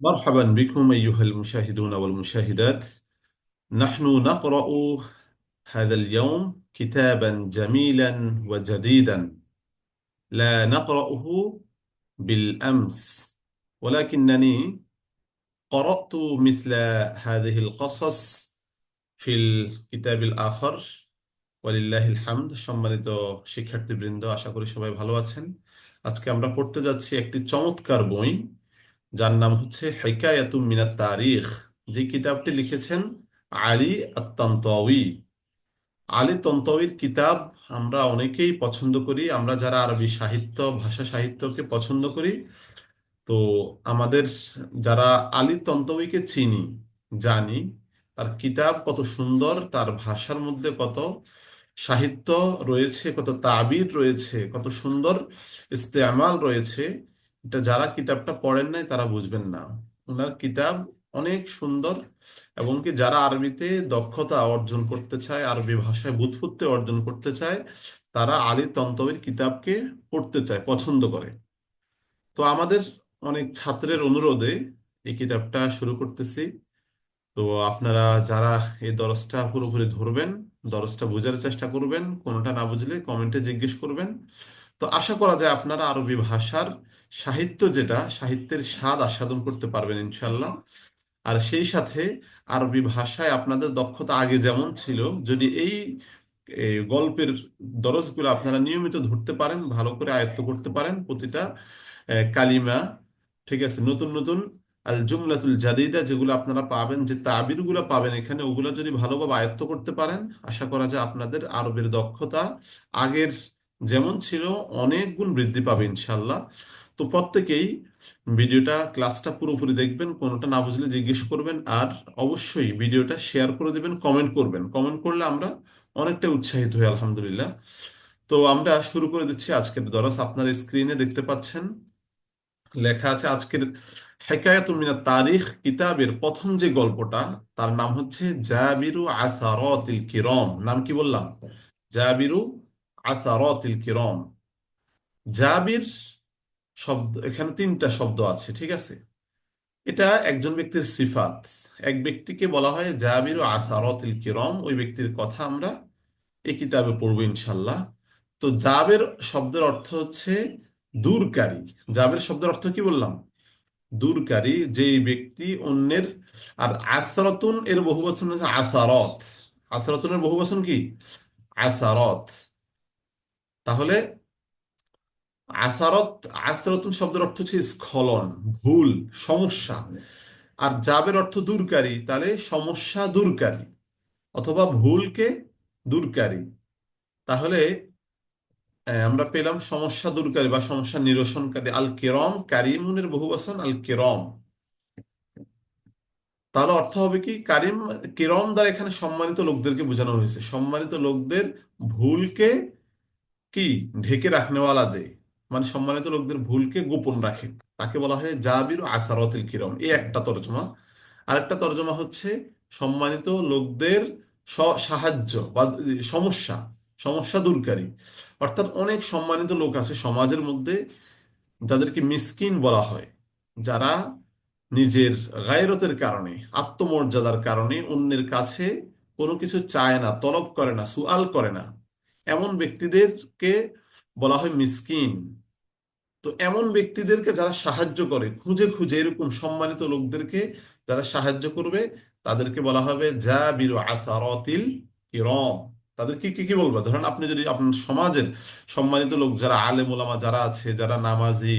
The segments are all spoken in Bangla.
مرحبا بكم أيها المشاهدون والمشاهدات نحن نقرأ هذا اليوم كتابا جميلا وجديدا لا نقرأه بالأمس ولكنني قرأت مثل هذه القصص في الكتاب الآخر ওয়ালিল্লাহ হামদ সম্মানিত শিক্ষার্থীবৃন্দ আশা করি সবাই ভালো আছেন আজকে আমরা পড়তে যাচ্ছি একটি চমৎকার বই যার নাম হচ্ছে হেকায়াতুম মিনাত তারিখ। যে কিতাবটি লিখেছেন আলী আত্তান্তওয়ি আলী তন্তওয়ির কিতাব আমরা অনেকেই পছন্দ করি। আমরা যারা আরবি সাহিত্য, ভাষা সাহিত্যকে পছন্দ করি, তো আমাদের যারা আলী তন্তওয়িকে চিনি, জানি, তার কিতাব কত সুন্দর, তার ভাষার মধ্যে কত সাহিত্য রয়েছে, কত তাবির রয়েছে, কত সুন্দর ইস্তেমাল রয়েছে এটা যারা কিতাবটা পড়েন নাই, তারা বুঝবেন না। ওনার কিতাব অনেক সুন্দর এবং কি যারা আরবিতে দক্ষতা অর্জন করতে চায়, আরবি ভাষায় বুৎপত্তি অর্জন করতে চায়, তারা আলী তন্তবির কিতাবকে পড়তে চায়, পছন্দ করে। তো আমাদের অনেক ছাত্রের অনুরোধে এই কিতাবটা শুরু করতেছি। তো আপনারা যারা এই দরজটা পুরোপুরি ধরবেন দরজটা বোঝার চেষ্টা করবেন, কোনোটা না বুঝলে কমেন্টে জিজ্ঞেস করবেন। তো আশা করা যায় আপনারা আরবি ভাষার সাহিত্য যেটা, সাহিত্যের স্বাদ আস্বাদন করতে পারবেন ইনশাল্লাহ আর সেই সাথে আরবি ভাষায় আপনাদের দক্ষতা আগে যেমন ছিল, যদি এই গল্পের দরজগুলো আপনারা নিয়মিত ধরতে পারেন, ভালো করে আয়ত্ত করতে পারেন প্রতিটা কালিমা, ঠিক আছে? নতুন নতুন, আল জুমলাতুল জাদিদা যেগুলো আপনারা পাবেন, যে তাবিরগুলো পাবেন এখানে, ওগুলো যদি ভালোভাবে আয়ত্ত করতে পারেন, আশা করা যায় আপনাদের আরবের দক্ষতা আগের যেমন ছিল, অনেক গুণ বৃদ্ধি পাবে ইনশাল্লাহ তো প্রত্যেকেই ভিডিওটা, ক্লাসটা পুরোপুরি দেখবেন, কোনোটা না বুঝলে জিজ্ঞেস করবেন আর অবশ্যই ভিডিওটা শেয়ার করে দেবেন কমেন্ট করবেন। কমেন্ট করলে আমরা অনেকটা উৎসাহিত হই, আলহামদুলিল্লাহ। তো আমরা শুরু করে দিচ্ছি আজকের দরস। আপনার স্ক্রিনে দেখতে পাচ্ছেন, লেখা আছে, আজকের হেকায়াতুম মিনাত তারিখ, কিতাবের প্রথম যে গল্পটা, তার নাম হচ্ছে জাবিরু আসারাতিল কিরম। নাম কি বললাম? জাবিরু আসারাতিল কিরম। জাবির শব্দ, এখানে তিনটা শব্দ আছে, ঠিক আছে? এটা একজন ব্যক্তির সিফাত। এক ব্যক্তিকে বলা হয় জাবিরু আসারাতিল কিরম, ওই ব্যক্তির কথা আমরা এই কিতাবে পড়ব ইনশাল্লাহ তো জাবের শব্দের অর্থ হচ্ছে দূরকারী। জাবের শব্দের অর্থ কি বললাম? দূরকারী, যেই ব্যক্তি অন্যের, আর আসরাতুন এর বহুবচন হচ্ছে আসারত। বহু বহুবচন কি? আসারত। তাহলে আসারত আসরাতুন শব্দের অর্থ হচ্ছে স্খলন, ভুল, সমস্যা। আর জাবের অর্থ দূরকারী, তাহলে সমস্যা দূরকারী। অথবা ভুলকে দূরকারী। তাহলে আমরা পেলাম সমস্যা দূরকারী বা সমস্যা নিরসনকারী। আল কেরম, কারিমুনের বহুবচন, আল কেরম। তাহলে অর্থ হবে কি? কারিম, কেরম দ্বারা এখানে সম্মানিত লোকদেরকে বোঝানো হয়েছে। সম্মানিত লোকদের ভুলকে কি? ঢেকে রাখনেওয়ালা যে। মানে সম্মানিত লোকদের ভুলকে গোপন রাখে। তাকে বলা হয় জাবির আসারতিল কিরম। এই একটা তর্জমা। আরেকটা তর্জমা হচ্ছে সম্মানিত লোকদের সাহায্য বা সমস্যা সমস্যা দূরকারী। অর্থাৎ অনেক সম্মানিত লোক আছে সমাজের মধ্যে যাদেরকে মিসকিন বলা হয়, যারা নিজের গায়রতের কারণে, আত্মমর্যাদার কারণে অন্যের কাছে কোনো কিছু চায় না, তলব করে না, সুয়াল করে না। এমন ব্যক্তিদেরকে বলা হয় মিসকিন। তো এমন ব্যক্তিদেরকে যারা সাহায্য করে, খুঁজে খুঁজে এরকম সম্মানিত লোকদেরকে যারা সাহায্য করবে, তাদেরকে বলা হবে যা জাবিরু আসারাতিল কিরম। তাদেরকে কি কি বলবে? ধরেন আপনি যদি আপনার সমাজের সম্মানিত লোক, যারা আলেম ওলামা যারা আছে, যারা নামাজি,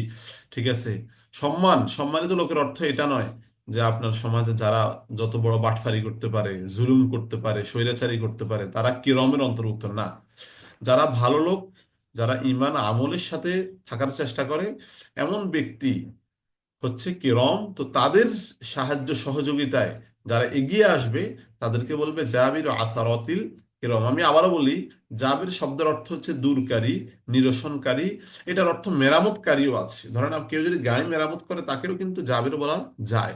ঠিক আছে? সম্মান, সম্মানিত লোকের অর্থ এটা নয় যে আপনার সমাজে যারা যত বড় বাটফারি করতে পারে, জুলুম করতে পারে, স্বৈরাচারী করতে পারে, তারা কিরমের অন্তর্ভুক্ত না। যারা ভালো লোক যারা ইমান আমলের সাথে থাকার চেষ্টা করে, এমন ব্যক্তি হচ্ছে কিরম, তো তাদের সাহায্য সহযোগিতায় যারা এগিয়ে আসবে, তাদেরকে বলবে জাবির আসারতিল কিরম। আমি আবারও বলি, জাবির শব্দের অর্থ হচ্ছে দূরকারী, নিরসনকারী। এটার অর্থ মেরামতকারীও আছে। ধরেন কেউ যদি গাড়ি মেরামত করে, তাকেও কিন্তু জাবির বলা যায়।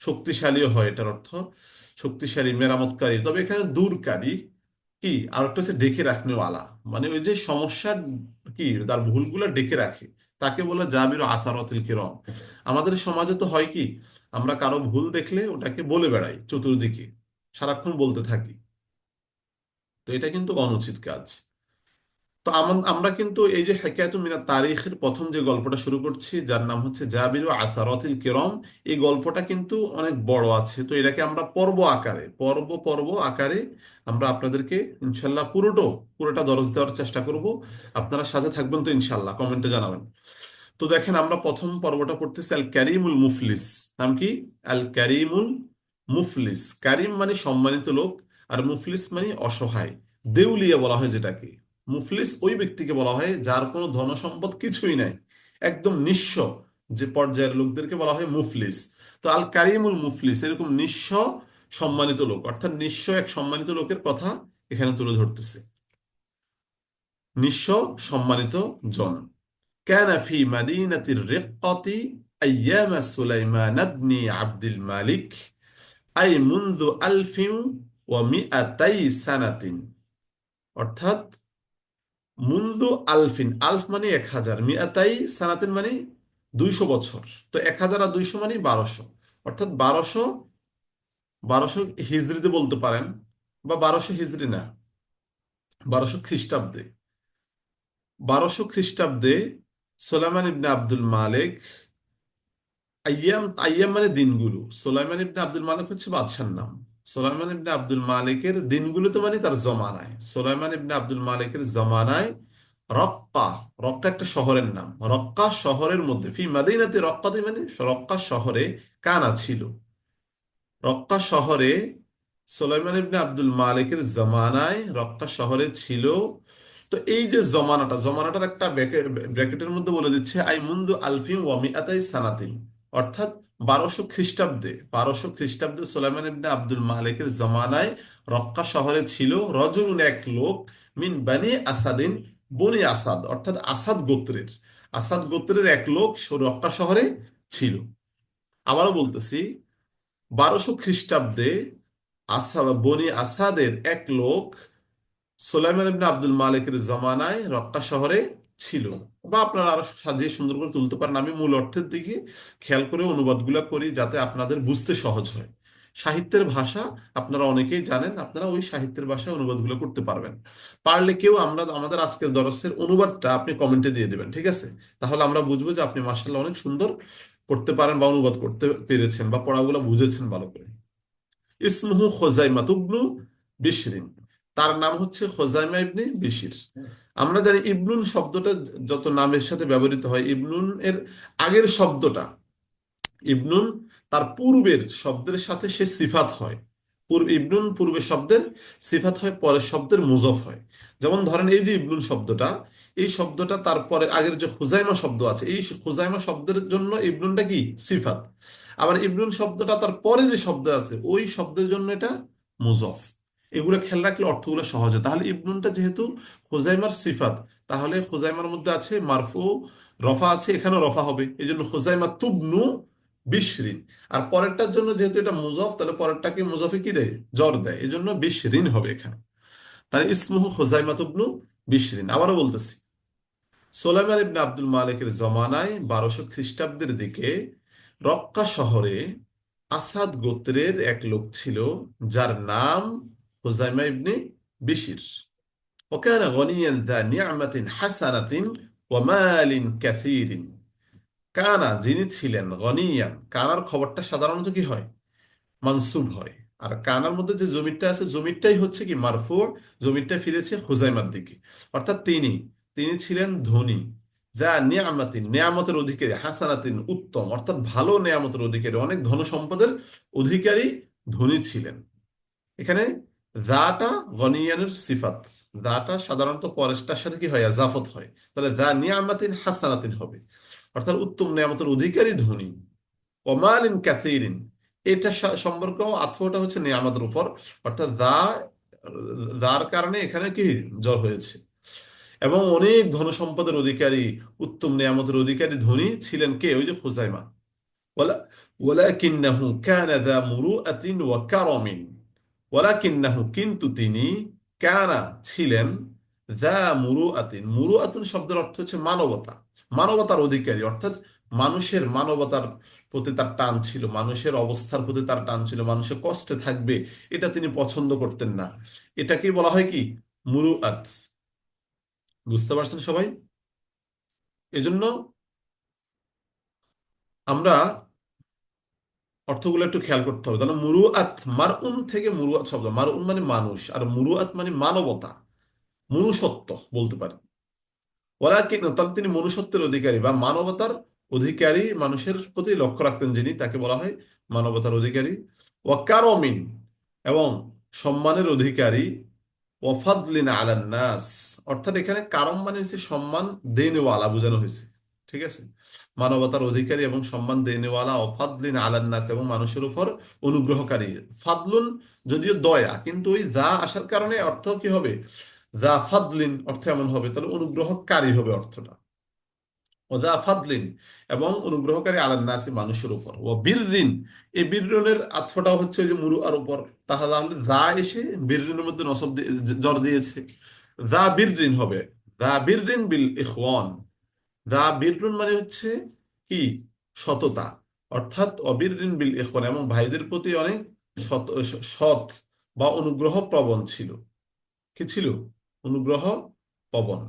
শক্তিশালীও হয় এটার অর্থ। শক্তিশালী, মেরামতকারী। তবে এখানে দূরকারী কি? আর একটা হচ্ছে ডেকে রাখনেওয়ালা। মানে ওই যে সমস্যার কি? তার ভুলগুলো ডেকে রাখে। তাকে বলে জাবির আসারতিল কিরম। আমাদের সমাজে তো হয় কি? আমরা কারও ভুল দেখলে ওটাকে বলে বেড়াই চতুর্দিকে, সারাক্ষণ বলতে থাকি। তো এটা কিন্তু অনুচিত কাজ। তো আমরা কিন্তু এই যে হেকায়াতুম মিনাত তারিখের প্রথম যে গল্পটা শুরু করছি, যার নাম হচ্ছে জাবির আসারতিল কিরম, এই গল্পটা কিন্তু অনেক বড় আছে। তো এটাকে আমরা পর্ব আকারে, পর্ব পর্ব আকারে আমরা আপনাদেরকে ইনশাল্লাহ পুরোটো, পুরোটা দরজ দেওয়ার চেষ্টা করব। আপনারা সাথে থাকবেন তো ইনশাল্লাহ, কমেন্টে জানাবেন। তো দেখেন আমরা প্রথম পর্বটা পড়তেছি আল ক্যারিমুল মুফলিস, নাম কি? আল ক্যারিমুল মুফলিস। কারিম মানে সম্মানিত লোক, আর মুফলিস মানে অসহায়, দেউলিয়া বলা হয় যেটাকে। মুফলিস ওই ব্যক্তিকে বলা হয় যার কোনো ধন সম্পদ কিছুই নাই একদম নিঃস্ব যে পর্যায়ের লোকদেরকে বলা হয় মুফলিস তো আল কারিমুল মুফলিস এরকম নিঃস্ব সম্মানিত লোক অর্থাৎ নিঃস্ব এক সম্মানিত লোকের কথা এখানে তুলে ধরতেছে নিঃস্ব সম্মানিত জন كان في مدينة الرقة أيام سليمان بن عبد الملك أي منذ ألف ومئتي سنة অর্থাৎ মুন্দু আলফিন, আলফ মানে এক হাজার, মিয়াতাই সানাতিন মানে দুইশো বছর। তো এক হাজার আর দুইশো মানে বারোশো। অর্থাৎ বারোশো বারোশো হিজড়িতে বলতে পারেন বা বারোশো হিজড়ি না, বারোশো খ্রিস্টাব্দে। বারোশো খ্রিস্টাব্দে সোলাইমান ইবনে আব্দুল মালিক আইয়াম আইয়াম মানে দিনগুলো। সোলাইমান ইবনে আব্দুল মালিক হচ্ছে বাদশার নাম। সোলাইমান ইবনে আব্দুল মালিকের দিনগুলো তো মানে তার জমানায়। সোলাইমান ইবনে আব্দুল মালিকের জমানায় রক্কা রক্কা একটা শহরের নাম। রক্কা শহরের মধ্যে, ফি মাদিনাতে রক্কাতে মানে রক্কা শহরে কানা ছিল। রক্কা শহরে সোলাইমান ইবনে আব্দুল মালিকের জমানায় রক্কা শহরে ছিল। তো এই যে জমানাটা, জমানাটার একটা ব্র্যাকেটের মধ্যে বলে দিচ্ছে, আই মুন্দু আলফিম ওয়ামিআতাই সানাতিন। অর্থাৎ বারোশো খ্রিস্টাব্দে বারোশো খ্রিস্টাব্দে সোলাইমান ইবনে আব্দুল মালিকের জমানায় রক্কা শহরে ছিল রজুলুন এক লোক মিন বানি আসাদিন বনি আসাদ, অর্থাৎ আসাদ গোত্রের। আসাদ গোত্রের এক লোক রক্কা শহরে ছিল। আবারও বলতেছি, বারোশো খ্রিস্টাব্দে আসা বনি আসাদের এক লোক সোলাইমান ইবনে আব্দুল মালিকের জমানায় রক্কা শহরে ছিল বা আপনারা আরও সাজিয়ে সুন্দর করে তুলতে পারেন। আমি মূল অর্থের দিকে খেয়াল করে অনুবাদগুলো করি যাতে আপনাদের বুঝতে সহজ হয়। সাহিত্যের ভাষা আপনারা অনেকেই জানেন, আপনারা ওই সাহিত্যের ভাষায় অনুবাদগুলো করতে পারবেন। পারলে কেউ আমরা, আমাদের আজকের দরসের অনুবাদটা আপনি কমেন্টে দিয়ে দেবেন, ঠিক আছে? তাহলে আমরা বুঝব যে আপনি মার্শাল্লাহ অনেক সুন্দর করতে পারেন বা অনুবাদ করতে পেরেছেন বা পড়াগুলো বুঝেছেন ভালো করে। ইসমুহু খোজাইমা তুবনু বিশরিন। তার নাম হচ্ছে খোজাইমা ইবনে বিশির। আমরা জানি ইবনুন শব্দটা যত নামের সাথে ব্যবহৃত হয়, ইবনুন এর আগের শব্দটা, ইবনুন তার পূর্বের শব্দের সাথে সে সিফাত হয়। পূর্ব, ইবনুন পূর্বের শব্দের সিফাত হয়, পরের শব্দের মুজফ হয়। যেমন ধরেন এই যে ইবনুন শব্দটা, এই শব্দটা তারপরে আগের যে খুজাইমা শব্দ আছে, এই খুজাইমা শব্দের জন্য ইবনুনটা কি? সিফাত। আবার ইবনুন শব্দটা তার পরে যে শব্দ আছে, ওই শব্দের জন্য এটা মুজফ। এগুলো খেয়াল রাখলে অর্থগুলো সহজে তাহলে ইবনুনটা যেহেতু হোজাইমার সিফাত, তাহলে হোজাইমার মধ্যে আছে মারফু, রফা আছে এখানে রফা হবে। এই জন্য খুজাইমা তুবনু বিশরিন। আর পরেরটার জন্য যেহেতু এটা মুজফ, তাহলে পরেরটাকে মুজফে কি দেয়? জ্বর দেয়। এই জন্য বিশরিন হবে এখানে। তাহলে ইসমুহু খুজাইমা তুবনু বিশরিন। আবারও বলতেছি, সোলাইমান ইবনে আব্দুল মালিকের জমানায় বারোশো খ্রিস্টাব্দের দিকে রক্কা শহরে আসাদ গোত্রের এক লোক ছিল, যার নাম হুজাইমা ইবনে বিশির وكان غنيا ذا نعمة حسنة ومال كثير কানা যিনি ছিলেন গনিয়ান কানার খবরটা সাধারণত কি হয় মানসুব হয় আর কানার মধ্যে যে জমিরটা আছে জমিরটাই হচ্ছে কি মারফু জমিরটা ফিরেছে হুজাইমার দিকে অর্থাৎ তিনি তিনি ছিলেন ধনী যা নিয়ামাতিন নিয়ামতের অধিকারী হাসানাতিন উত্তম অর্থাৎ ভালো নিয়ামতের অধিকারী অনেক ধন সম্পদের অধিকারী ধনী ছিলেন এখানে দাটা গনিয়ানের সিফাত। দাটা সাধারণত পরেশটার সাথে কি হয়? জাফত হয়। তাহলে দা নিয়ামাতিন হাসানাতিন হবে। অর্থাৎ উত্তম নিয়ামতের অধিকারী ধনী। ওমালিন ক্যাসিরিন এটা সম্পর্ক আত্মটা হচ্ছে নিয়ামতের উপর। অর্থাৎ দা, দার কারণে এখানে কি জ্বর হয়েছে। এবং অনেক ধন সম্পদের অধিকারী, উত্তম নিয়ামতের অধিকারী ধনী ছিলেন কে? ওই যে খুজাইমা। ওয়ালাকিন্নাহু কানা যা মুরুআতিন ওয়া কারামিন। ওয়ালাকিন্নাহু কিন্তু তিনি কানা ছিলেন যা মুরু আতুন শব্দের অর্থ হচ্ছে মানবতা। মানবতার অধিকারী, অর্থাৎ মানুষের মানবতার প্রতি তার টান ছিল, মানুষের অবস্থার প্রতি তার টান ছিল, মানুষের কষ্টে থাকবে, এটা তিনি পছন্দ করতেন না। এটাকেই বলা হয় কি? মুরুআত। বুঝতে পারছেন সবাই? এজন্য আমরা অর্থগুলো একটু খেয়াল করতে হবে। তাহলে মুরুআত, মারউন থেকে মুরুআত শব্দ, মারউন মানে মানুষ আর মুরুআত মানে মানবতা, মনুষ্যত্ব বলতে পারি। ওরা ওলাকিন তাহলে তিনি মনুষ্যত্বের অধিকারী বা মানবতার অধিকারী মানুষের প্রতি লক্ষ্য রাখতেন যিনি, তাকে বলা হয় মানবতার অধিকারী। ওয়াকারমিন এবং সম্মানের অধিকারী। ওয়াফাদলিন আলান নাস, অর্থাৎ এখানে কারম মানে হচ্ছে সম্মান দেনেওয়ালা, বোঝানো হয়েছে। ঠিক আছে? মানবতার অধিকারী এবং সম্মান দেনেওয়ালা ওয়াফাদলিন আলান নাস এবং মানুষের উপর অনুগ্রহকারী। ফাদলুন যদিও দয়া, কিন্তু ওই যা আসার কারণে অর্থ কি হবে? যা ফাদলিন অর্থ এমন হবে, তাহলে অনুগ্রহকারী হবে অর্থটা। ওজা ফাদলিন এবং অনুগ্রহকারী আলান নাসি মানুষের উপর। ও বীরঋণ এই বীরঋণের আত্মটাও হচ্ছে যে মুরু আর উপর তাহলে যা এসে বীরঋণের মধ্যে নসব জ্বর দিয়েছে। যা বীরঋণ হবে, যা বীরঋণ বিল ইখওয়ান। যা বীরঋণ মানে হচ্ছে কি? সততা। অর্থাৎ অবীরঋণ বিল এখন এবং ভাইদের প্রতি অনেক সৎ বা অনুগ্রহ প্রবণ ছিল। কি ছিল? অনুগ্রহ পবন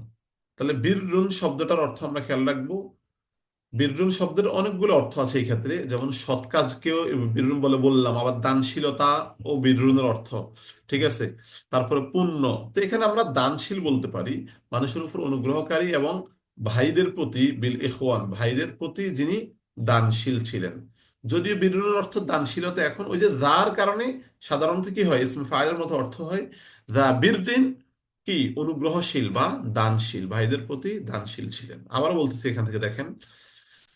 তাহলে বীররুন শব্দটার অর্থ আমরা খেয়াল রাখব। বীররুন শব্দের অনেকগুলো অর্থ আছে এই ক্ষেত্রে। যেমন সৎ কাজকেও বীররুন বলে বললাম। আবার দানশীলতা ও বীররুনের অর্থ। ঠিক আছে? তারপরে পুণ্য। তো এখানে আমরা দানশীল বলতে পারি। মানুষের উপর অনুগ্রহকারী এবং ভাইদের প্রতি, বিল ইখওয়ান, ভাইদের প্রতি যিনি দানশীল ছিলেন। যদিও বীররুনের অর্থ দানশীলতা এখন, ওই যে যার কারণে সাধারণত কি হয়, ইসমে ফাইলের মতো অর্থ হয়, যা বীররিন কি? অনুগ্রহশীল বা দানশীল, ভাইদের প্রতি দানশীল ছিলেন। আবার বলতেছি এখান থেকে, দেখেন,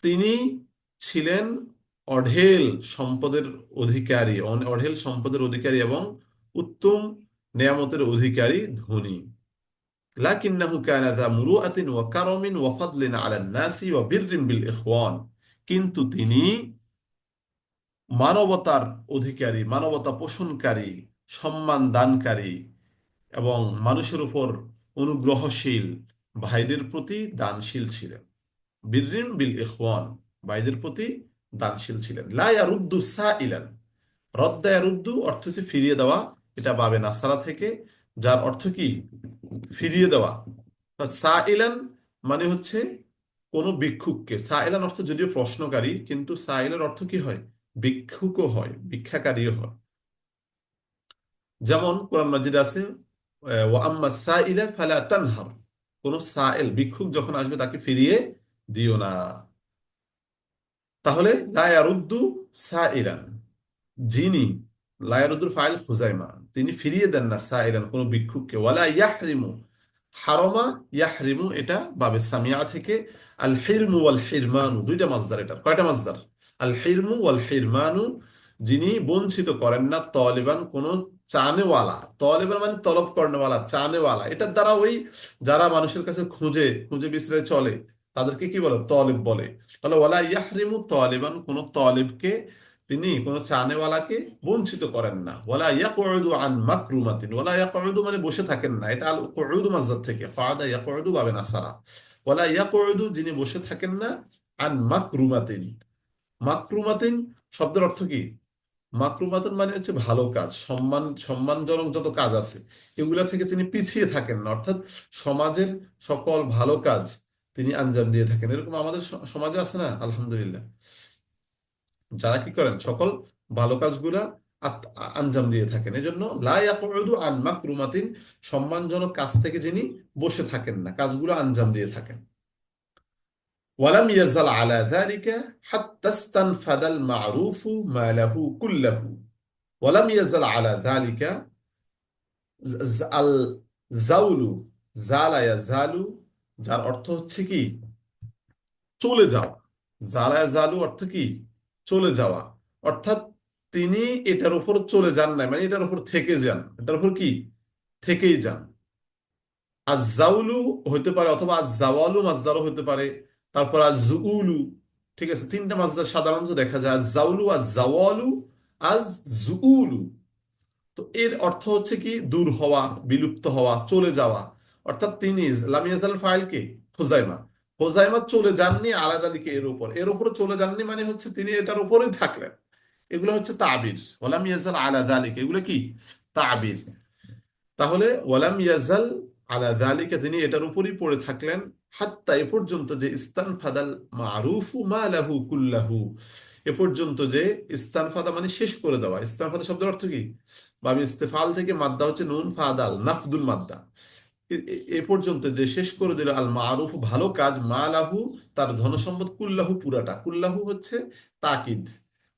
তিনি ছিলেন অঢেল সম্পদের অধিকারী, অঢেল সম্পদের অধিকারী এবং উত্তম নেয়ামতের অধিকারী, ধনী। লাকিন্নাহু কানা যা মুরুআতিন ওয়া কারামিন ওয়া ফাদলিন আলান নাসি ওয়া বিররিন কিন্তু তিনি মানবতার অধিকারী, মানবতা পোষণকারী, সম্মান দানকারী এবং মানুষের উপর অনুগ্রহশীল ভাইদের প্রতি দানশীল ছিলেন। বীররিন বিল ইখওয়ান, ভাইদের প্রতি দানশীল ছিলেন। লা ইয়ারুদ্দু সাইলান, রদ্দা ইয়ারুদ্দু অর্থ হচ্ছে ফিরিয়ে দেওয়া, এটা বাবে নাসারা থেকে যার অর্থ কি? ফিরিয়ে দেওয়া। সা সাইলান মানে হচ্ছে কোন ভিক্ষুককে। সাইলান অর্থ যদিও প্রশ্নকারী, কিন্তু সাইলের অর্থ কি হয়? ভিক্ষুকও হয়, ভিক্ষাকারীও হয়। যেমন কোরআন মাজিদ আছে তানহার। কোন সাইল, ভিক্ষুক যখন আসবে তাকে ফিরিয়ে দিও না। তাহলে সাইলান, যিনি লায়ারুদ্দুর ফাইল খুজাইমা। তিনি ফিরিয়ে দেন না সাইলান কোন ভিক্ষুককে। ওয়ালা ইয়াহরিমু, হারমা ইয়াহরিমু, এটা বাবে সামিয়া থেকে। আল হিরমু ওয়াল হিরমানু দুইটা মাজদার এটা কয়টা মাজদার আল হিরমু ওয়াল হিরমানু যিনি বঞ্চিত করেন না তলিবান, কোন চানেওয়ালা। তলেবের মানে তলব করেনওয়ালা, চানেওয়ালা। এটার দ্বারা ওই যারা মানুষের কাছে খুঁজে খুঁজে বিচরে চলে, তাদেরকে কি বলে? তলেব বলে। তাহলে ওয়ালা ইয়াহরিমু তলেবান, কোন তলেবকে তিনি কোন চানেওয়ালাকে বঞ্চিত করেন না। ওয়ালা ইয়াকুদু আন মাকরুমাতিন, ওয়ালা ইয়াকুদু মানে বসে থাকেন না। এটা আল কুউদু মাসদার থেকে, ফাদা ইয়াকুদু বাবে নাসারা ওয়ালা ইয়াকুদু যিনি বসে থাকেন না, আন মাকরুমাতিন। মাকরুমাতিন শব্দের অর্থ কি? মাকরুমাতুন মানে হচ্ছে ভালো কাজ, সম্মান, সম্মানজনক যত কাজ আছে, এগুলা থেকে তিনি পিছিয়ে থাকেন না। অর্থাৎ সমাজের সকল ভালো কাজ তিনি আঞ্জাম দিয়ে থাকেন। এরকম আমাদের সমাজে আছে না? আলহামদুলিল্লাহ। যারা কি করেন? সকল ভালো কাজগুলা আঞ্জাম দিয়ে থাকেন। এজন্য লাইয়াকুদু আন মাকরুমাতিন, সম্মানজনক কাজ থেকে যিনি বসে থাকেন না, কাজগুলো আঞ্জাম দিয়ে থাকেন। ওয়ালাম ইয়াজাল আলা যালিকা হাত্তা ইস্তানফাদাল মারুফু মা কুল্লাহু। ওয়ালাম ইয়াজাল আলা যালিকা আল জাউলু, জালা ইয়াজালু, যার অর্থ হচ্ছে কি? চলে যাওয়া। জালা জালু অর্থ কি? চলে যাওয়া। অর্থাৎ তিনি এটার উপর চলে যান না মানে এটার উপর থেকে যান। এটার উপর কি? থেকেই যান। আজাউলু হতে পারে অথবা আজাওয়ালু মাজদারও হতে পারে। তারপর আজ জুউলু ঠিক আছে, তিনটা মাজদার সাধারণত দেখা যায়। আজ জাউলু আজ জাওয়ালু আজ জুউলু তো এর অর্থ হচ্ছে কি? দূর হওয়া, বিলুপ্ত হওয়া, চলে যাওয়া। অর্থাৎ তিনি লামিয়াজাল ফাইলকে খুজাইমা। হোজাইমা চলে যাননি, আলাদা দিকে এর উপর। এর উপরে চলে যাননি মানে হচ্ছে তিনি এটার উপরেই থাকলেন। এগুলো হচ্ছে তাবির। ওলাম ইয়াজাল আলা দালিক এগুলো কি? তাবির। তাহলে ওয়ালাম ইয়াজাল আলা দালিকা তিনি এটার উপরই পড়ে থাকলেন। হাত্তা এ পর্যন্ত যে ইস্তান ফাদাল মারুফু মা লাহু কুল্লাহু। এ পর্যন্ত যে ইস্তান ফাদা মানে শেষ করে দেওয়া। ইস্তান ফাদা শব্দের অর্থ কি? বা ইস্তেফাল থেকে মাদ্দা হচ্ছে নুন ফাদাল, নাফদুল মাদ্দা। এ পর্যন্ত যে শেষ করে দিল আল মারুফ ভালো কাজ মা লাহু তার ধনসম্পদ কুল্লাহু পুরাটা। কুল্লাহু হচ্ছে তাকিদ।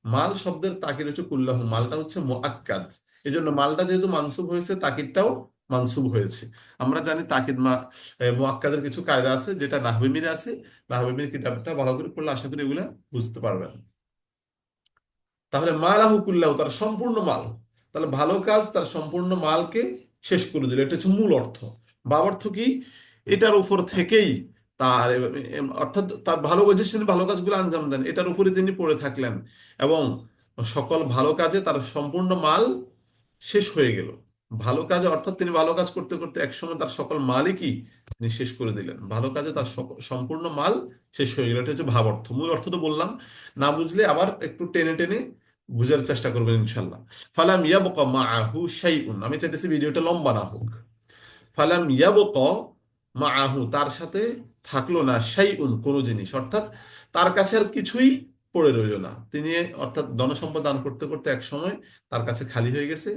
মাল শব্দের তাকিদ হচ্ছে কুল্লাহু মালটা হচ্ছে মুআক্কাদ। এই জন্য মালটা যেহেতু মানসুব হয়েছে তাকিদটাও মানসুব হয়েছে। আমরা জানি তাকিদ মা এ, মুআক্কাদের কিছু কায়দা আছে যেটা নাহবে মিরে আছে। নাহবে মির কিতাবটা ভালো করে পড়লে আশা করি এগুলা বুঝতে পারবেন। তাহলে মালাহু কুল্লাহু তার সম্পূর্ণ মাল। তাহলে ভালো কাজ তার সম্পূর্ণ মালকে শেষ করে দিল। এটা হচ্ছে মূল অর্থ। বা অর্থ কি? এটার উপর থেকেই তার, অর্থাৎ তার ভালো কাজে তিনি ভালো কাজগুলো আঞ্জাম দেন, এটার উপরে তিনি পড়ে থাকলেন এবং সকল ভালো কাজে তার সম্পূর্ণ মাল শেষ হয়ে গেল। ভালো কাজে অর্থাৎ তিনি ভালো কাজ করতে করতে একসময় তার সকল মালই কি তিনি শেষ করে দিলেন। ভালো কাজে তার সম্পূর্ণ মাল শেষ হয়ে গেল। এটা হচ্ছে ভাব অর্থ। মূল অর্থ তো বললাম, না বুঝলে আবার একটু টেনে টেনে বুঝার চেষ্টা করবেন ইনশাল্লাহ ফালাম ইয়াবকা মাআহু শাইউন। আমি চাইতেছি ভিডিওটা লম্বা না হোক। ফালাম ইয়াবক মাআহু, তার সাথে থাকল না শাইউন কোনো জিনিস। অর্থাৎ তার কাছে আর কিছুই পড়ে রইল না। তিনি অর্থাৎ ধনসম্পদ দান করতে করতে এক সময় তার কাছে খালি হয়ে গেছে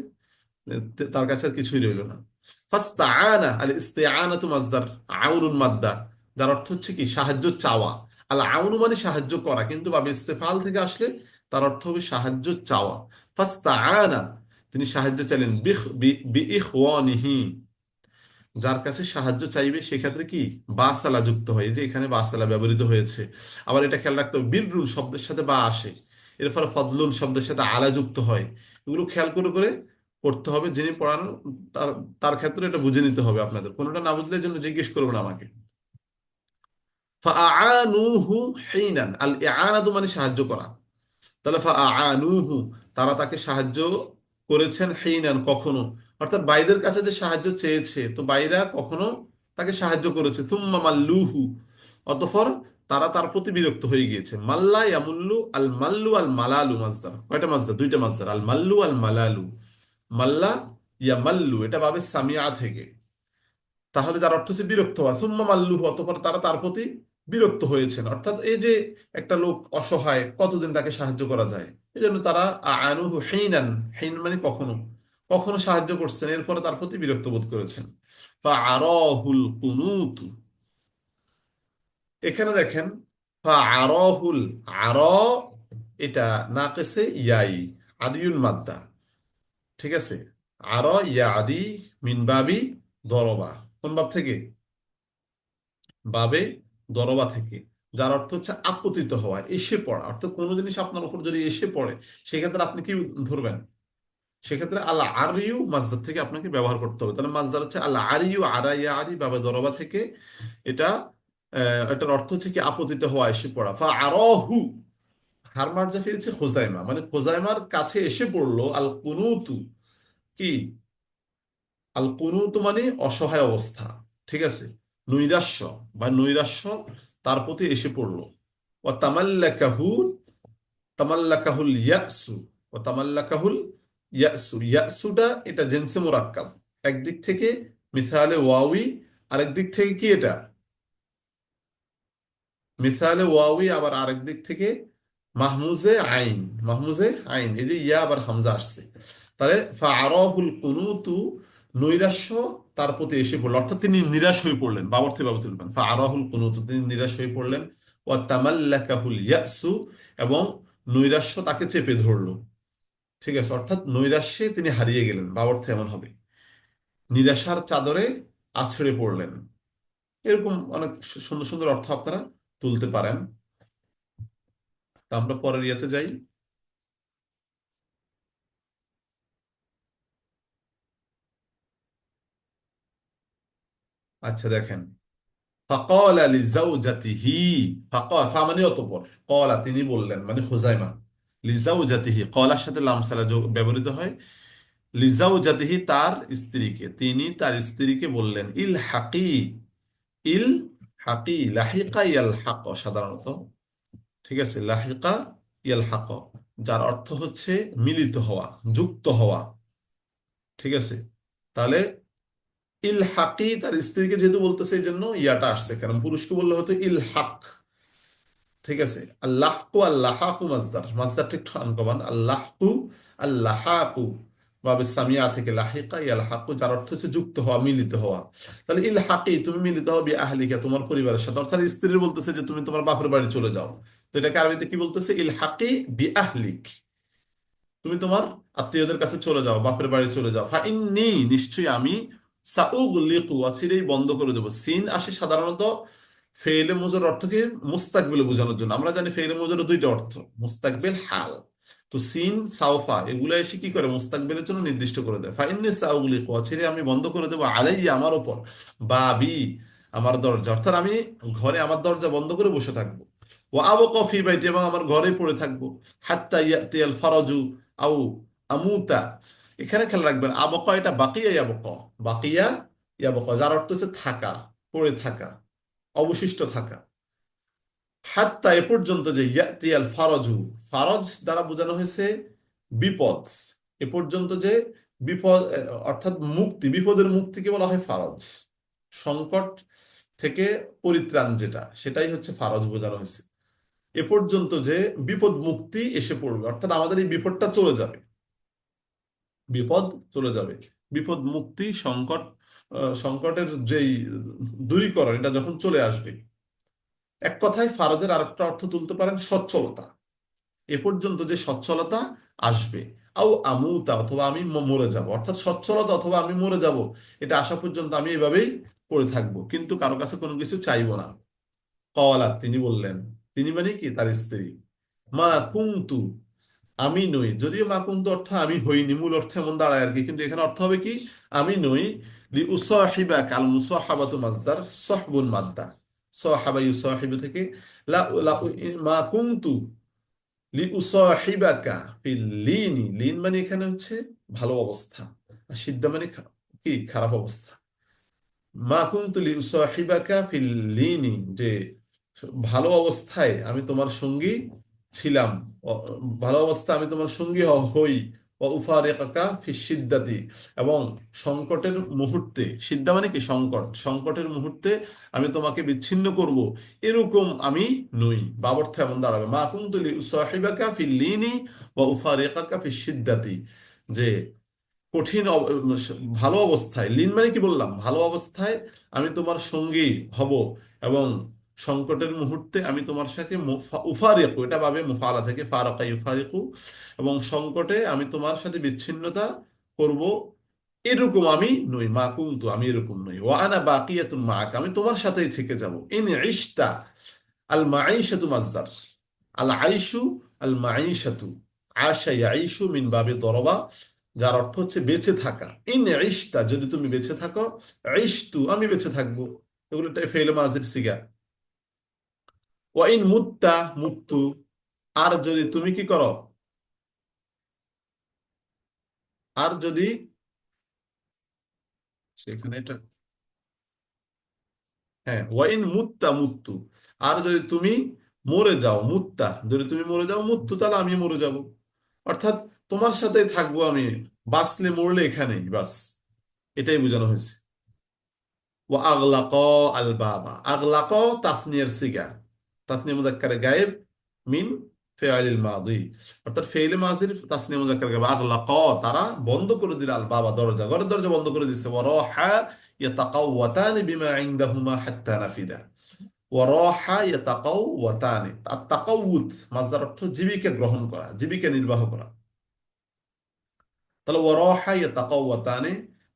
তার কাছে আর কিছুই রইল না। যার অর্থ হচ্ছে কি? সাহায্য চাওয়া। আল আউনু মানে সাহায্য করা, কিন্তু বাবে ইস্তেফাল থেকে আসলে তার অর্থ হবে সাহায্য চাওয়া। ফাস্তাআনা, তিনি সাহায্য চাইলেন যার কাছে সাহায্য চাইবে, সেক্ষেত্রে কি? বাসালা যুক্ত হয়। যে এখানে বাসালা ব্যবহৃত হয়েছে। আবার এটা খেয়াল রাখতে হবে বিররুন শব্দের সাথে বা আসে। এর ফলে ফদলুন শব্দের সাথে আলা যুক্ত হয়। এগুলো খেয়াল করে করে করতে হবে যিনি পড়ানো, তার তার ক্ষেত্রে এটা বুঝে নিতে হবে আপনাদের। কোনোটা না বুঝলে জন্য জিজ্ঞেস করবেন আমাকে। মানে সাহায্য করা। তাহলে তারা তাকে সাহায্য করেছেন হিনান, কখনো। অর্থাৎ বাইদের কাছে যে সাহায্য চেয়েছে, তো বাইরা কখনো তাকে সাহায্য করেছে। সুম্মা মাল্লুহু তারা তার প্রতি বিরক্ত হয়ে গিয়েছে। মাল্লা ইয়ামুল্লু আল মাল্লু আল মালালু মাজদার। কয়টা মাজদার? দুইটা মাজদার। আল মাল্লু আল মালালু। মাল্লা ইয়ামাল্লু, এটা পাবে সামিয়া থেকে। তাহলে যার অর্থ হচ্ছে বিরক্ত হওয়া। সুম্মা মাল্লুহু, অতঃপর তারা তার প্রতি বিরক্ত হয়েছেন। অর্থাৎ এই যে একটা লোক অসহায়, কতদিন তাকে সাহায্য করা যায়? এই জন্য তারা আনুহু হেইনান হেইন মানে কখনো কখনো সাহায্য করছেন, এরপরে তার প্রতি বিরক্ত বোধ করেছেন। বা আরহুল কুনুত। এখানে দেখেন আরহুল আর, এটা নাকেসে ইয়াই আদিউল মাদ্দা। ঠিক আছে? আর, ইয়া আদি, মিন বাবি, দরবা। কোন বাব থেকে? বাবে, দরবা থেকে। যার অর্থ হচ্ছে আপতিত হওয়া, এসে পড়া। অর্থাৎ কোনো জিনিস আপনার উপর যদি এসে পড়ে, সেক্ষেত্রে আপনি কি ধরবেন? সেক্ষেত্রে আল্লাহ আরিউ মাজদার থেকে আপনাকে ব্যবহার করতে হবে। তাহলে মাজদার হচ্ছে আল্লাহ আরিউ আরাইয়া আরি বাবে দরবা থেকে এটা এটার অর্থ হচ্ছে কি আপতিত হওয়া, এসে পড়া। ফা আরহু হারমার যা ফিরেছে খোজাইমা। মানে খোজাইমার কাছে এসে পড়ল আল কুনুতু, কি? আল কুনুত মানে অসহায় অবস্থা, ঠিক আছে? নৈরাশ্য, বা নৈরাশ্য তার প্রতি এসে পড়ল। ও তামাল্লাকাহু তামাল্লাকাহুল ইয়াসু ও তামাল্লাকাহুল ইয়াসু ইয়াসুটা এটা জেনসে মোরাক্কাব একদিক থেকে মিসালে ওয়াউই আরেক দিক থেকে কি এটা? মিসালে ওয়াউই আবার আরেক দিক থেকে মাহমুজে আইন মাহমুজে আইন, এই যে ইয়া আবার হামজা আসছে। তাহলে ফাআরাহুল কুনুতু, নৈরাশ্য তার প্রতি এসে পড়ল। অর্থাৎ তিনি নিরাশ হয়ে পড়লেন বাবর থেকে বাবু তুলবেন ফাআরাহুল কুনুতু, তিনি নিরাশ হয়ে পড়লেন। ওয়া তামাল্লাকাহুল ইয়াসু, এবং নৈরাশ্য তাকে চেপে ধরলো। ঠিক আছে, অর্থাৎ নৈরাশ্যে তিনি হারিয়ে গেলেন বাবর্থ এমন হবে। নিরাশার চাদরে আছড়ে পড়লেন। এরকম অনেক সুন্দর সুন্দর অর্থ আপনারা তুলতে পারেন। আমরা পরের ইয়েতে যাই। আচ্ছা দেখেন। ফাকাল লিজাউজাতিহি, ফাকা, ফা মানে অতঃপর। কলা, তিনি বললেন মানে খুজাইমা লিজাউজাতিহি, কলার সাথে লামসালা ব্যবহৃত হয়। লিজাউজাতিহি তার স্ত্রীকে, তিনি তার স্ত্রীকে বললেন, ইল হাকি ইল হাকি, লাহিকা ইয়াল হাক সাধারণত। ঠিক আছে, লাহিকা ইয়াল হাক, যার অর্থ হচ্ছে মিলিত হওয়া, যুক্ত হওয়া। ঠিক আছে, তাহলে ইল হাকি তার স্ত্রীকে যেহেতু বলতেছে, এই জন্য ইয়াটা আসছে, কারণ পুরুষকে বললে হতো ইল হাক। ঠিক আছে? আল্লাহকু আল্লাহাকু মাজদার মাজদারটা একটু আনকমান। আল্লাহকু আল্লাহাকু বাবে সামিয়া থেকে লাহিকা ইয়াল হাকু, যার অর্থ হচ্ছে যুক্ত হওয়া, মিলিত হওয়া। তাহলে ইল হাকি, তুমি মিলিত হও বি আহলিকা তোমার পরিবারের সাথে। অর্থাৎ স্ত্রীর বলতেছে যে তুমি তোমার বাপের বাড়ি চলে যাও। তো এটাকে আরবিতে কি বলতেছে? ইল হাকি বি আহলিক তুমি তোমার আত্মীয়দের কাছে চলে যাও, বাপের বাড়ি চলে যাও। ফা ইন্নি, নিশ্চয়ই আমি সাউগলিকু, অচিরেই বন্ধ করে দেবো। সিন আসে সাধারণত ফেইলে মুজর অর্থকে মুস্তাকবিল বোঝানোর জন্য। আমরা জানি ফেইলে মুজরের দুইটা অর্থ। মুস্তাকবিল হাল। তো সিন সাউফা এগুলো এসে কি করে? মুস্তাকবিলের জন্য নির্দিষ্ট করে দেয়। ফা ইন্নি সাউগলিকু অচিরে আমি বন্ধ করে দেবো আলাইয়া আমার ওপর বা বি, আমার দরজা। অর্থাৎ আমি ঘরে আমার দরজা বন্ধ করে বসে থাকব। ও আবো কফি বাইটি এবং আমার ঘরে পড়ে থাকব। হাত্তা ইয়াতিয়াল ফারাজু আউ আমুতা। এখানে খেয়াল রাখবেন, আবকা এটা বাকিয়া ইয়াবক। বাকিয়া ইয়াবক, যার অর্থ হচ্ছে থাকা, পড়ে থাকা। অবশিষ্ট থাকা। হাত্তা এ পর্যন্ত যে ইয়াতিয়াল ফারজু, ফারজ দ্বারা বোঝানো হয়েছে বিপদ। এ পর্যন্ত যে বিপদ, অর্থাৎ মুক্তি, বিপদের মুক্তিকে বলা হয় ফারজ। সংকট থেকে পরিত্রাণ যেটা, সেটাই হচ্ছে ফারজ বোঝানো হয়েছে। এ পর্যন্ত যে বিপদ মুক্তি এসে পড়বে, অর্থাৎ আমাদের এই বিপদটা চলে যাবে। বিপদ চলে যাবে। বিপদ মুক্তি, সংকট সংকটের যেই দূরীকরণ, এটা যখন চলে আসবে, এক কথায় ফারজের আরেকটা অর্থ তুলতে পারেন সচ্ছলতা। এ পর্যন্ত যে সচ্ছলতা আসবে, আও আমুতা, অথবা আমি মরে যাব, অর্থাৎ সচ্ছলতা অথবা আমি মরে যাব, এটা আসা পর্যন্ত আমি এভাবেই পড়ে থাকব, কিন্তু কারও কাছে কোনো কিছু চাইব না। কওয়ালাত তিনি বললেন, তিনি মানে কি? তার স্ত্রী। মা কুন্তু আমি নই। যদিও মা কুন্তু অর্থ আমি হইনি, মূল অর্থ এমন দাঁড়ায় আর কি। কিন্তু এখানে অর্থ হবে কি? আমি নই। মাজদার সহবুন মাদ্দা। সহাবা থেকে লা মা লি লিনি। লিন মানে এখানে হচ্ছে ভালো অবস্থা। আর সিদ্ধা মানে কি? খারাপ অবস্থা। মা কুন্তু লি উসাহিবাকা ফিল লিনি। যে ভালো অবস্থায় আমি তোমার সঙ্গী ছিলাম। ভালো অবস্থা, আমি তোমার সঙ্গী হই। উফারেকাকা ফি সিদ্দাতি। এবং সংকটের মুহূর্তে, সিদ্ধা মানে কি? সংকট। সংকটের মুহূর্তে আমি তোমাকে বিচ্ছিন্ন করব। এরকম আমি নই। বাবর্থ এমন দাঁড়াবে। মা কুন্তুলি সাহিবাকা ফি লিনি বা উফারেকাকা ফি সিদ্ধাতি যে কঠিন ভালো অবস্থায়, লিন মানে কি বললাম? ভালো অবস্থায় আমি তোমার সঙ্গী হব এবং সংকটের মুহূর্তে আমি তোমার সাথে উফারিকু, এটা পাবে মুফালা থেকে ফারাকা ইউফারিকু এবং সংকটে আমি তোমার সাথে বিচ্ছিন্নতা করব এরকম আমি নই, মা কুন্তু, আমি এরকম নই। ও আনা বাকিয়াতুন মাক আমি তোমার সাথেই থেকে যাব। ইন ইশতা আল মাঈশাতু মাজদার আল আইশু আল মাঈশাতু, আশা ইয়াইশু মিন বাবে দরবা, যার অর্থ হচ্ছে বেঁচে থাকা। ইন ইশতা, যদি তুমি বেঁচে থাকো, ইশতু, আমি বেঁচে থাকব। এগুলো ফেলে মাজির সিগা। ওয়াইন মুত্তা মুক্তু। আর যদি তুমি কি করো? আর যদি সেখানে এটা হ্যাঁ ওয়াইন মুত্তা মুত্তু আর যদি তুমি মরে যাও মুত্তা, যদি তুমি মরে যাও মুত্তু, তাহলে আমি মরে যাব। অর্থাৎ তোমার সাথে থাকব আমি, বাঁচলে মরলে এখানেই, বাস। এটাই বোঝানো হয়েছে। ও আগলাক আল বাবা। আগলাক তাফনিয়ার সিগা। তাসনিয়া মুজাক্কারে গায়েব মিন ফেআলিল মাদি অর্থাৎ ফেইলে মাজির তাসনিয়া মুজাক্কার গায়েব আগলাক তারা বন্ধ করে দিল আল বাবা দরজা ঘরের দরজা বন্ধ করে দিচ্ছে ওয়ারাহা ইয়াতাকাওয়াতানি বিমা ইনদাহুমা হাত্তা নাফিদা জীবিকা গ্রহণ করা জীবিকা নির্বাহ করা তাহলে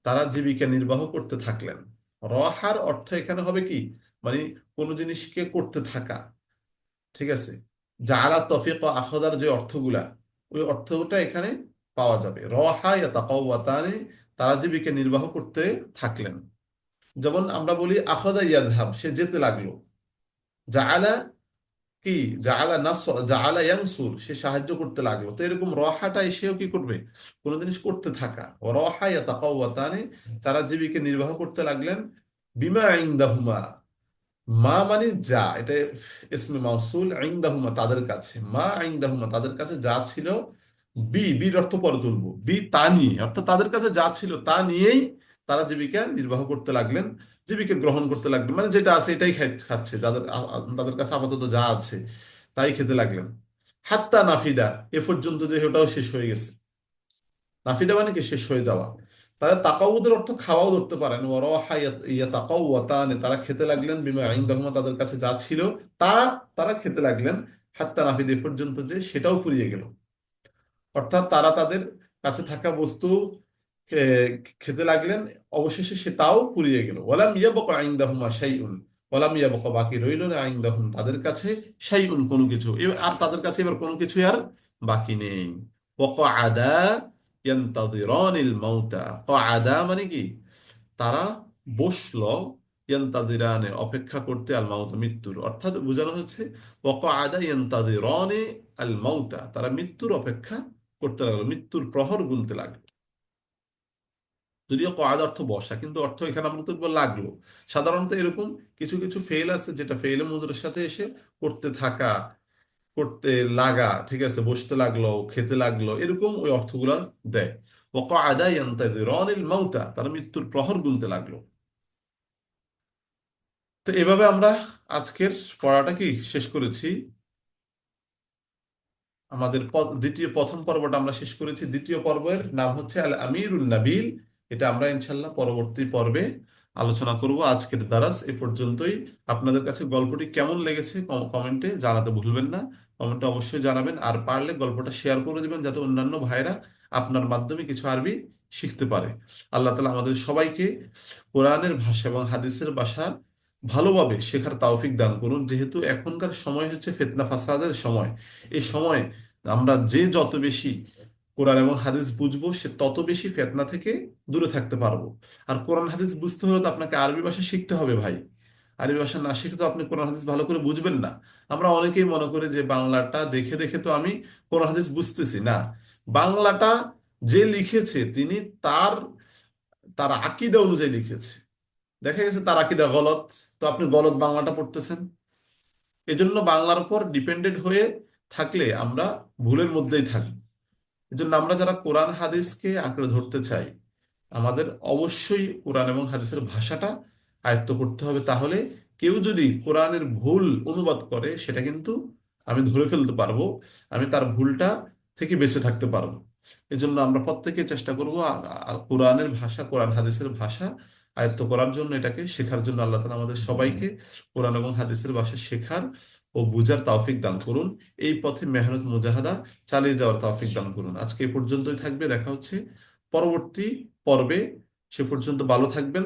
তারা জীবিকা নির্বাহ করতে থাকলেন রহার অর্থ এখানে হবে কি মানে কোন জিনিসকে করতে থাকা ঠিক আছে? জালা তফিক আখদার যে অর্থগুলা, ওই অর্থটা এখানে পাওয়া যাবে। রহা ইয়াতাকাওয়াতানি, তারা জীবিকা নির্বাহ করতে থাকলেন। যেমন আমরা বলি, আখদা ইয়াদহাব সে যেতে লাগল। জাআলা কি? জালা নাস, জাআলা ইয়ানসুর, সে সাহায্য করতে লাগল। তো এরকম রহাটা এসেও কি করবে? কোন জিনিস করতে থাকা। রহা ইয়াতাকাওয়াতানি, তারা জীবিকা নির্বাহ করতে লাগলেন। বিমা ইনদাহুমা মা মানে যা, এটা ইসমে মাউসুল আইন্দাহুমা তাদের কাছে। মা আইন্দাহুমা তাদের কাছে যা ছিল, বি বির অর্থ পরে তুলবো। বি, তা নিয়ে, অর্থাৎ তাদের কাছে যা ছিল তা নিয়েই তারা জীবিকা নির্বাহ করতে লাগলেন, জীবিকা গ্রহণ করতে লাগলেন। মানে যেটা আছে এটাই খাচ্ছে, যাদের তাদের কাছে আপাতত যা আছে তাই খেতে লাগলেন। হাত্তা নাফিদা, এ পর্যন্ত যে ওটাও শেষ হয়ে গেছে। নাফিদা মানে কি? শেষ হয়ে যাওয়া। তারা তাকাউদের অর্থ খাওয়াও ধরতে পারেন। তারা খেতে লাগলেন বিমা ইনদাহুমা, তাদের কাছে যা ছিল, তা তারা খেতে লাগলেন। হাত্তা নাফিদ পর্যন্ত যে সেটাও পুড়িয়ে গেল। অর্থাৎ তারা তাদের কাছে থাকা বস্তু খেতে লাগলেন, অবশেষে সে তাও পুড়িয়ে গেল। ওয়ালাম ইয়াবকা ইনদাহুমা শাইউন, ওয়ালাম ইয়াবকা বাকি রইল না ইনদাহুম, তাদের কাছে শাইউন কোনো কিছু। আর তাদের কাছে এবার কোনো কিছু আর বাকি নেই। ওয়াকআদা কআদা মানে কি? তারা বসল ইয়ান্তাযিরানে অপেক্ষা করতে আল মাউত মৃত্যুর। অর্থাৎ বোঝানো হচ্ছে ওয়াকআদা ইয়ান্তাযিরানে আল মাউতা তারা মৃত্যুর অপেক্ষা করতে লাগল, মৃত্যুর প্রহর গুনতে লাগল। যদিও কআদ অর্থ বসা, কিন্তু অর্থ এখানে আমরা তো লাগল। সাধারণত এরকম কিছু কিছু ফেল আছে, যেটা ফেলে মুজুরের সাথে এসে করতে থাকা করতে লাগা, ঠিক আছে, বসতে লাগল, খেতে লাগল, এরকম ওই অর্থগুলা দেয়। তারা মৃত্যুর প্রহর গুনতে লাগল। তো এভাবে আমরা আজকের পড়াটা কি শেষ করেছি? আমাদের দ্বিতীয়, প্রথম পর্বটা আমরা শেষ করেছি। দ্বিতীয় পর্বের নাম হচ্ছে আল আমিরুন নাবিল। এটা আমরা ইনশাল্লাহ পরবর্তী পর্বে আলোচনা করব। আজকের দারাস এ পর্যন্তই। আপনাদের কাছে গল্পটি কেমন লেগেছে কমেন্টে জানাতে ভুলবেন না। কমেন্টে অবশ্যই জানাবেন। আর পারলে গল্পটা শেয়ার করে দিবেন যাতে অন্যান্য ভাইরা আপনার মাধ্যমে কিছু আরবি শিখতে পারে। আল্লাহ তালা আমাদের সবাইকে কোরআনের ভাষা এবং হাদিসের ভাষা ভালোভাবে শেখার তাওফিক দান করুন। যেহেতু এখনকার সময় হচ্ছে ফেতনা ফাসাদের সময়। এই সময় আমরা যে যত বেশি কোরআন এবং হাদিস বুঝব, সে তত বেশি ফেতনা থেকে দূরে থাকতে পারব। আর কোরআন হাদিস বুঝতে হলে তো আপনাকে আরবি ভাষা শিখতে হবে ভাই। আরবি ভাষা না শিখে তো আপনি কোরআন হাদিস ভালো করে বুঝবেন না। আমরা অনেকেই মনে করি যে বাংলাটা দেখে দেখে তো আমি কোরআন হাদিস বুঝতেছি, না। বাংলাটা যে লিখেছে, তিনি তার তার আকীদা অনুযায়ী লিখেছে। দেখা গেছে তার আকীদা গলত। তো আপনি গলত বাংলাটা পড়তেছেন। এজন্য বাংলার উপর ডিপেন্ডেন্ট হয়ে থাকলে আমরা ভুলের মধ্যেই থাকব এজন্য আমরা যারা কোরআন হাদিসকে আঁকড়ে ধরতে চাই, আমাদের অবশ্যই কোরআন এবং হাদিসের ভাষাটা আয়ত্ত করতে হবে তাহলে কেউ যদি কোরআনের ভুল অনুবাদ করে, সেটা কিন্তু আমি ধরে ফেলতে পারব, আমি তার ভুলটা থেকে বেঁচে থাকতে পারব। এজন্য আমরা প্রত্যেকে চেষ্টা করব কোরআনের ভাষা, কোরআন হাদিসের ভাষা আয়ত্ত করার জন্য এটাকে শেখার জন্য আল্লাহ তাআলা আমাদের সবাইকে কোরআন এবং হাদিসের ভাষা শেখার ও বুঝার তাওফিক দান করুন। এই পথে মেহনত মুজাহাদা চালিয়ে যাওয়ার তৌফিক দান করুন। আজকে এ পর্যন্তই থাকবে। দেখা হচ্ছে পরবর্তী পর্বে। সে পর্যন্ত ভালো থাকবেন।